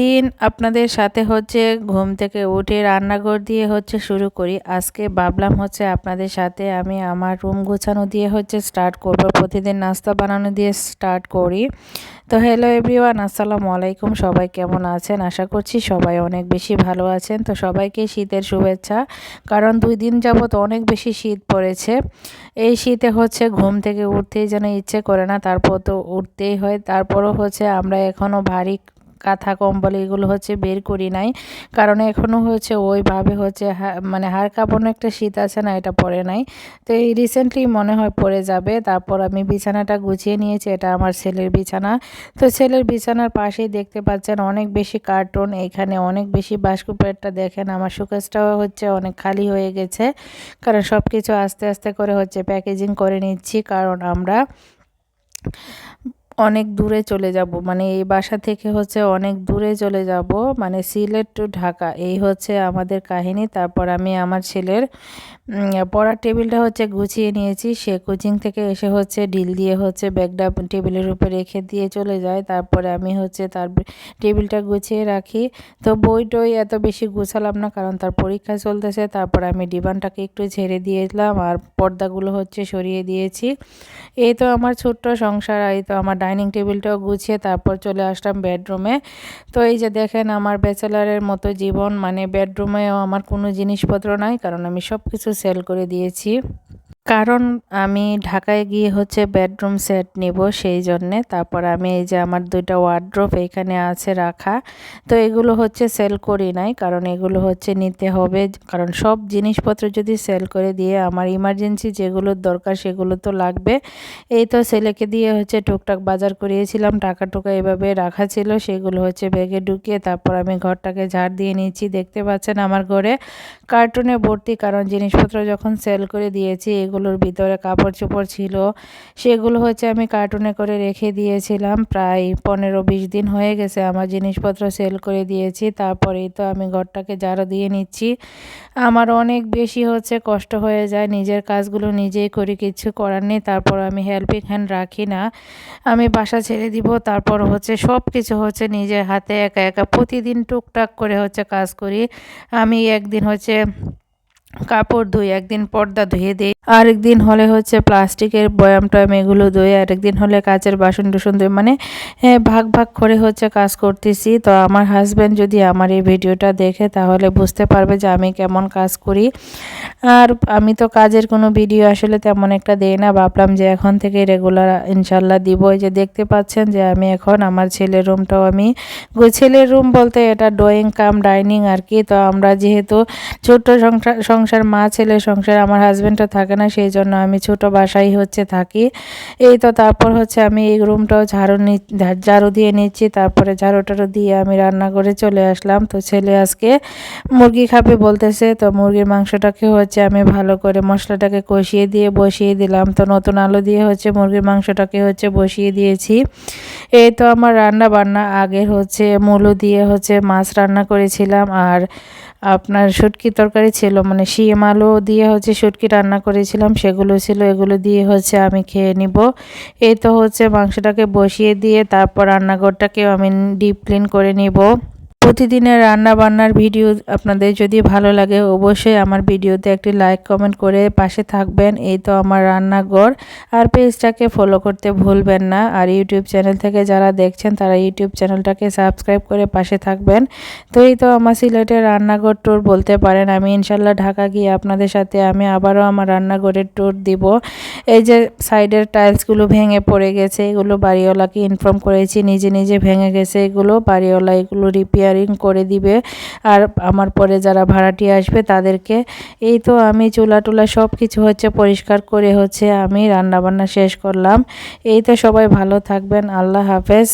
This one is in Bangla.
দিন আপনাদের সাথে হচ্ছে ঘুম থেকে উঠে রান্নাঘর দিয়ে হচ্ছে শুরু করি। আজকে ভাবলাম হচ্ছে আপনাদের সাথে আমি আমার রুম গোছানো দিয়ে হচ্ছে স্টার্ট করব। প্রতিদিন নাস্তা বানানো দিয়ে স্টার্ট করি। তো হ্যালো এভরিওয়ান আসসালামু আলাইকুম। সবাই কেমন আছেন? আশা করছি সবাই অনেক বেশি ভালো আছেন। তো সবাইকে শীতের শুভেচ্ছা। কারণ দুই দিন যাবত অনেক বেশি শীত পড়েছে। এই শীতে হচ্ছে ঘুম থেকে উঠতেই যেন ইচ্ছে করে না, তারপর তো উঠতেই হয়। তারপরও হচ্ছে আমরা এখনও ভারী কাঁথা, কম্বল এগুলো হচ্ছে বের করি নাই। কারণ এখনও হচ্ছে ওইভাবে হচ্ছে মানে হাড় কাঁপানো একটা শীত আছে না, এটা পরে নাই। তো এই রিসেন্টলি মনে হয় পড়ে যাবে। তারপর আমি বিছানাটা গুছিয়ে নিয়েছি, এটা আমার ছেলের বিছানা। তো ছেলের বিছানার পাশেই দেখতে পাচ্ছেন অনেক বেশি কার্টুন এখানে অনেক বেশি বাস্কুপেটটা দেখেন। আমার সুকেশটাও হচ্ছে অনেক খালি হয়ে গেছে। কারণ সব কিছু আস্তে আস্তে করে হচ্ছে প্যাকেজিং করে নিচ্ছি, কারণ আমরা অনেক দূরে চলে যাব। মানে এই বাসা থেকে হচ্ছে অনেক দূরে চলে যাব। মানে সিলেট টু ঢাকা। এই হচ্ছে আমাদের কাহিনী। তারপর আমি আমার ছেলের পড়ার টেবিলটা হচ্ছে গুছিয়ে নিয়েছি। সে কোচিং থেকে এসে হচ্ছে ডিল দিয়ে হচ্ছে ব্যাগটা টেবিলের উপরে রেখে দিয়ে চলে যায়। তারপরে আমি হচ্ছে তার টেবিলটা গুছিয়ে রাখি। তো বই টই এত বেশি গুছালাম না, কারণ তার পরীক্ষা চলতেছে। তারপর আমি ডিবানটাকে একটু ছেড়ে দিয়েছিলাম। আর পর্দাগুলো হচ্ছে সরিয়ে দিয়েছি। এই তো আমার ছোট্ট সংসার, এই তো আমার ডাইনিং টেবিলটাও গুছিয়ে তারপর চলে আসলাম বেডরুমে। তো এই যে দেখেন আমার ব্যাচেলারের মতো জীবন মানে বেডরুমেও আমার কোনো জিনিসপত্র নাই, কারণ আমি সব কিছু সেল করে দিয়েছি। কারণ আমি ঢাকায় গিয়ে হচ্ছে বেডরুম সেট নিব সেই জন্যে। তারপর আমি এই যে আমার দুইটা ওয়ার্ড্রোপ এখানে আছে রাখা। তো এগুলো হচ্ছে সেল করি নাই, কারণ এগুলো হচ্ছে নিতে হবে। কারণ সব জিনিসপত্র যদি সেল করে দিয়ে আমার ইমার্জেন্সি যেগুলোর দরকার সেগুলো তো লাগবে। এই তো ছেলেকে দিয়ে হচ্ছে টুকটাক বাজার করিয়েছিলাম, টাকা টুকা এভাবে রাখা ছিল, সেগুলো হচ্ছে ব্যাগে ঢুকিয়ে তারপর আমি ঘরটাকে ঝাড় দিয়ে নিচ্ছি। দেখতে পাচ্ছেন আমার ঘরে কার্টুনে ভর্তি, কারণ জিনিসপত্র যখন সেল করে দিয়েছি এগুলোর ভিতরে কাপড় চোপড় ছিল। সেগুলো হচ্ছে আমি কার্টুনে করে রেখে দিয়েছিলাম। প্রায় পনেরো বিশ দিন হয়ে গেছে আমার জিনিসপত্র সেল করে দিয়েছি। তারপরেই তো আমি ঘরটাকে জারো দিয়ে নিচ্ছি। আমার অনেক বেশি হচ্ছে কষ্ট হয়ে যায়। নিজের কাজগুলো নিজেই করি, কিছু করার নেই। তারপর আমি হেল্পিং হ্যান্ড রাখি না। আমি বাসা ছেড়ে দিব। তারপর হচ্ছে সব কিছু হচ্ছে নিজের হাতে একা একা প্রতিদিন টুকটাক করে হচ্ছে কাজ করি। আমি একদিন হচ্ছে কাপড় ধুই, একদিন পর্দা ধুয়ে দিই, আরেকদিন হলে হচ্ছে প্লাস্টিকের বয়াম টয়াম এগুলো ধুই আরেকদিন হলে কাচের বাসন টুসন ধুই মানে ভাগ ভাগ করে হচ্ছে কাজ করতেছি। তো আমার হাজব্যান্ড যদি আমার এই ভিডিওটা দেখে, তাহলে বুঝতে পারবে যে আমি কেমন কাজ করি। আর আমি তো কাজের কোনো ভিডিও আসলে তেমন একটা দেই না। ভাবলাম যে এখন থেকে রেগুলার ইনশাল্লাহ দিব। যে দেখতে পাচ্ছেন যে আমি এখন আমার ছেলের রুমটাও আমি ছেলের রুম বলতে এটা ড্রয়িং কাম ডাইনিং আর কি। তো আমরা যেহেতু ছোট্ট সংসার সংসার, মা ছেলে সংসার, আমার হাজব্যান্ডটা থাকে না, সেই জন্য আমি ছোট বাসাই হচ্ছে থাকি। এই তো তারপর হচ্ছে আমি এই রুমটাও ঝাড়ু নি ঝাড়ু দিয়ে নিচ্ছি, তারপরে ঝাড়ু টাড়ু দিয়ে আমি রান্না করে চলে আসলাম। তো ছেলে আজকে মুরগি খাবে বলতেছে, তো মুরগির মাংসটাকে হচ্ছে আমি ভালো করে মশলাটাকে কষিয়ে দিয়ে বসিয়ে দিলাম। তো নতুন আলু দিয়ে হচ্ছে মুরগির মাংসটাকে হচ্ছে বসিয়ে দিয়েছি। এই তো আমার রান্না বান্না আগের হচ্ছে মুলো দিয়ে হচ্ছে মাছ রান্না করেছিলাম, আর আপনার শুটকি তরকারি ছিল মানে শিম আলু দিয়ে হচ্ছে শুটকি রান্না করেছিলাম, সেগুলো ছিল, এগুলো দিয়ে হচ্ছে আমি খেয়ে নিব। এই তো হচ্ছে মাংসটাকে বসিয়ে দিয়ে তারপর রান্নাঘরটাকেও আমি ডিপ ক্লিন করে নিব। প্রতিদিনের রান্না বান্নার ভিডিও আপনাদের যদি ভালো লাগে, অবশ্যই আমার ভিডিওতে একটি লাইক, কমেন্ট করে পাশে থাকবেন। এই তো আমার রান্নাঘর। আর পেজটাকে ফলো করতে ভুলবেন না। আর ইউটিউব চ্যানেল থেকে যারা দেখছেন, তারা ইউটিউব চ্যানেলটাকে সাবস্ক্রাইব করে পাশে থাকবেন। তো এই তো আমার সিলেটের রান্নাঘর ট্যুর বলতে পারেন। আমি ইনশাল্লাহ ঢাকা গিয়ে আপনাদের সাথে আমি আবারও আমার রান্নাঘরের ট্যুর দিব। এই যে সাইডের টাইলসগুলো ভেঙে পড়ে গেছে, এগুলো বাড়িওয়ালাকে ইনফর্ম করেছি। নিজে নিজে ভেঙে গেছে এগুলো, বাড়িওয়ালা এগুলো রিপেয়ার রিপেয়ারিং করে দিবে। আর আমার পরে যারা ভাড়াটি আসবে তাদেরকে, এই তো আমি চুলা টুলা সব কিছু হচ্ছে পরিষ্কার করে হচ্ছে আমি রান্নাবান্না শেষ করলাম। এই তো সবাই ভালো থাকবেন, আল্লাহ হাফেজ।